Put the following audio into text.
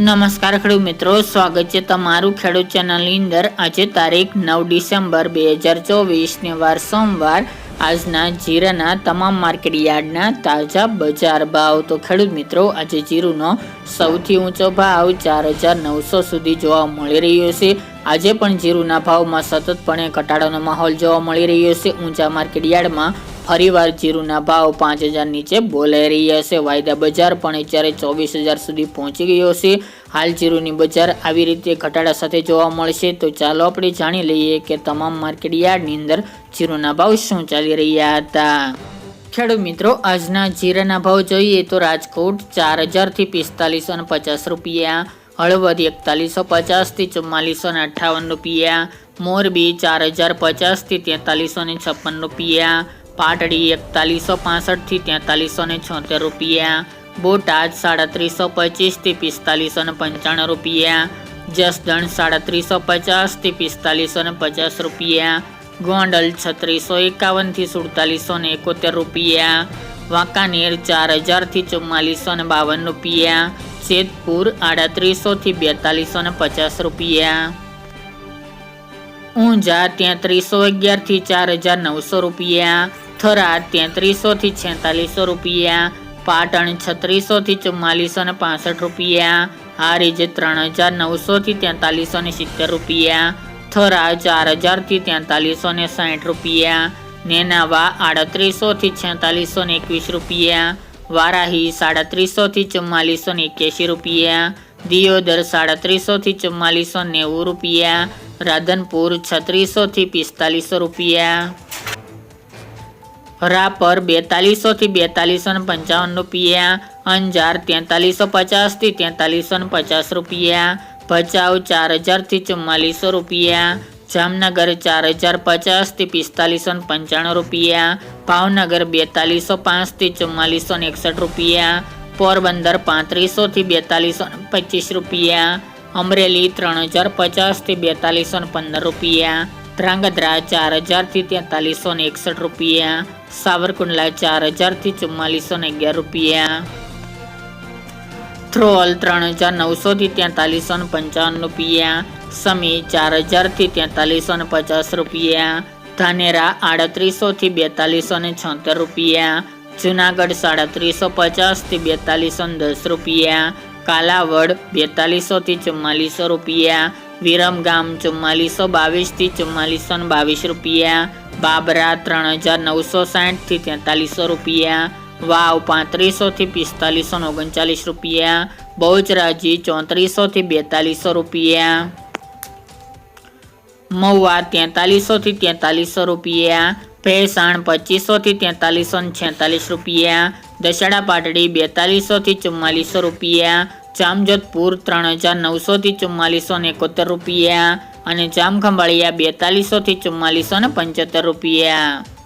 નમસ્કાર ખેડૂત મિત્રો, સ્વાગત છે તમારું ખેડૂત ચેનલની અંદર. આજે તારીખ નવ ડિસેમ્બર બે હજાર ચોવીસને વાર સોમવાર. આજના જીરાના તમામ માર્કેટ યાર્ડના તાજા બજાર ભાવ. તો ખેડૂત મિત્રો, આજે જીરુનો સૌથી ઊંચો ભાવ ચાર હજાર નવસો સુધી જોવા મળી રહ્યો છે. આજે પણ જીરુના ભાવમાં સતતપણે ઘટાડાનો માહોલ જોવા મળી રહ્યો છે. ઊંચા માર્કેટ યાર્ડમાં ફરીવાર જીરુના ભાવ પાંચ હજાર નીચે બોલાઈ રહ્યા છે. વાયદા બજાર પણ અત્યારે ચોવીસ હજાર સુધી પહોંચી ગયો છે. હાલ જીરુની બજાર આવી રીતે ઘટાડા સાથે જોવા મળશે. તો ચાલો આપણે જાણી લઈએ કે તમામ માર્કેટ યાર્ડની અંદર જીરુના ભાવ શું ચાલી રહ્યા હતા. ખેડૂત મિત્રો, આજના જીરાના ભાવ જોઈએ તો રાજકોટ ચાર હજારથી પિસ્તાલીસો ને પચાસ રૂપિયા, હળવદ એકતાલીસો પચાસથી ચુમ્માલીસો ને અઠ્ઠાવન રૂપિયા, મોરબી ચાર હજાર પચાસથી તેતાલીસો ને છપ્પન રૂપિયા પાટડી એકતાલીસો પાસઠથી તેતાલીસો ને છોતેર રૂપિયા. બોટાદ સાડત્રીસો પચીસથી પિસ્તાલીસો ને પંચાણું રૂપિયા. જસદણ સાડત્રીસો પચાસથી પિસ્તાલીસો ને પચાસ રૂપિયા. ગોંડલ છત્રીસો એકાવનથી સુડતાલીસો ને એકોતેર રૂપિયા. વાંકાનેર ચાર હજારથી ચુમ્માલીસો ને બાવન રૂપિયા. જેતપુર આડત્રીસોથી બેતાલીસો ને પચાસ રૂપિયા. ઊંઝા તેત્રીસો અગિયારથી ચાર હજાર નવસો રૂપિયા. થરાદ તેત્રીસોથી છેતાલીસો રૂપિયા, પાટણ છત્રીસોથી ચુમ્માલીસો ને પાસઠ રૂપિયા, હારીજ ત્રણ હજાર નવસોથી તેતાલીસો ને સિત્તેર રૂપિયા થરા ચાર હજારથી તેતાલીસો ને સાઠ રૂપિયા, નેનાવા આડત્રીસોથી છેતાલીસો ને એકવીસ રૂપિયા, વારાહી સાડત્રીસોથી ચુમ્માલીસો ને એક્યાસી રૂપિયા, દિયોદર સાડત્રીસોથી ચુમ્માલીસો નેવું રૂપિયા, રાધનપુર છત્રીસોથી પિસ્તાલીસો રૂપિયા. રાપર બેતાલીસોથી બેતાલીસો ને પંચાવન રૂપિયા, અંજાર તેતાલીસો પચાસથી તેતાલીસો ને પચાસ રૂપિયા, ભચાઉ ચાર હજારથી ચુમ્માલીસો રૂપિયા, જામનગર ચાર હજાર પચાસથી પિસ્તાલીસો ને પંચાણું રૂપિયા, ભાવનગર બેતાલીસો પાંચથી ચુમ્માલીસો ને એકસઠ રૂપિયા, પોરબંદર પાંત્રીસોથી બેતાલીસો ને પચીસ રૂપિયા, અમરેલી ત્રણ હજાર પચાસથી બેતાલીસો ને પંદર રૂપિયા ધ્રાંગધ્રા ચાર હજારથી તેતાલીસો ને એકસઠ રૂપિયા. સાવરકુંડલા ચાર હજારથી ચુમ્માલીસો ને અગિયાર રૂપિયા. થ્રોલ ત્રણ હજાર નવસોથી તેતાલીસો ને પંચાવન રૂપિયા. સમી ચાર હજારથી તેતાલીસો ને પચાસ રૂપિયા. ધાનેરા આડત્રીસોથી બેતાલીસો ને છોતેર રૂપિયા. જુનાગઢ સાડત્રીસો પચાસથી બેતાલીસો ને દસ રૂપિયા. કાલાવડ બેતાલીસોથી ચુમ્માલીસો રૂપિયા. વિરમગામ ચુમ્માલીસો બાવીસથી ચુમ્માલીસો બાવીસ રૂપિયા. બાબરા ત્રણ હજાર નવસો સાઠથી તેતાલીસો રૂપિયા. વાવ પાંત્રીસોથી પિસ્તાલીસો ઓગણચાલીસ રૂપિયા. બહુચરાજી ચોત્રીસોથી બેતાલીસો રૂપિયા. મહુવા તેતાલીસોથી તેતાલીસો રૂપિયા. ભેસાણ પચીસોથી તેતાલીસો ને છેતાલીસ રૂપિયા. દશેડા પાટડી બેતાલીસોથી ચુમ્માલીસો રૂપિયા. જામજોધપુર ત્રણ હજાર નવસોથી ચુમ્માલીસો ને એકોતેર રૂપિયા અને જામખંભાળિયા બેતાલીસોથી ચુમ્માલીસો ને પંચોતેર રૂપિયા.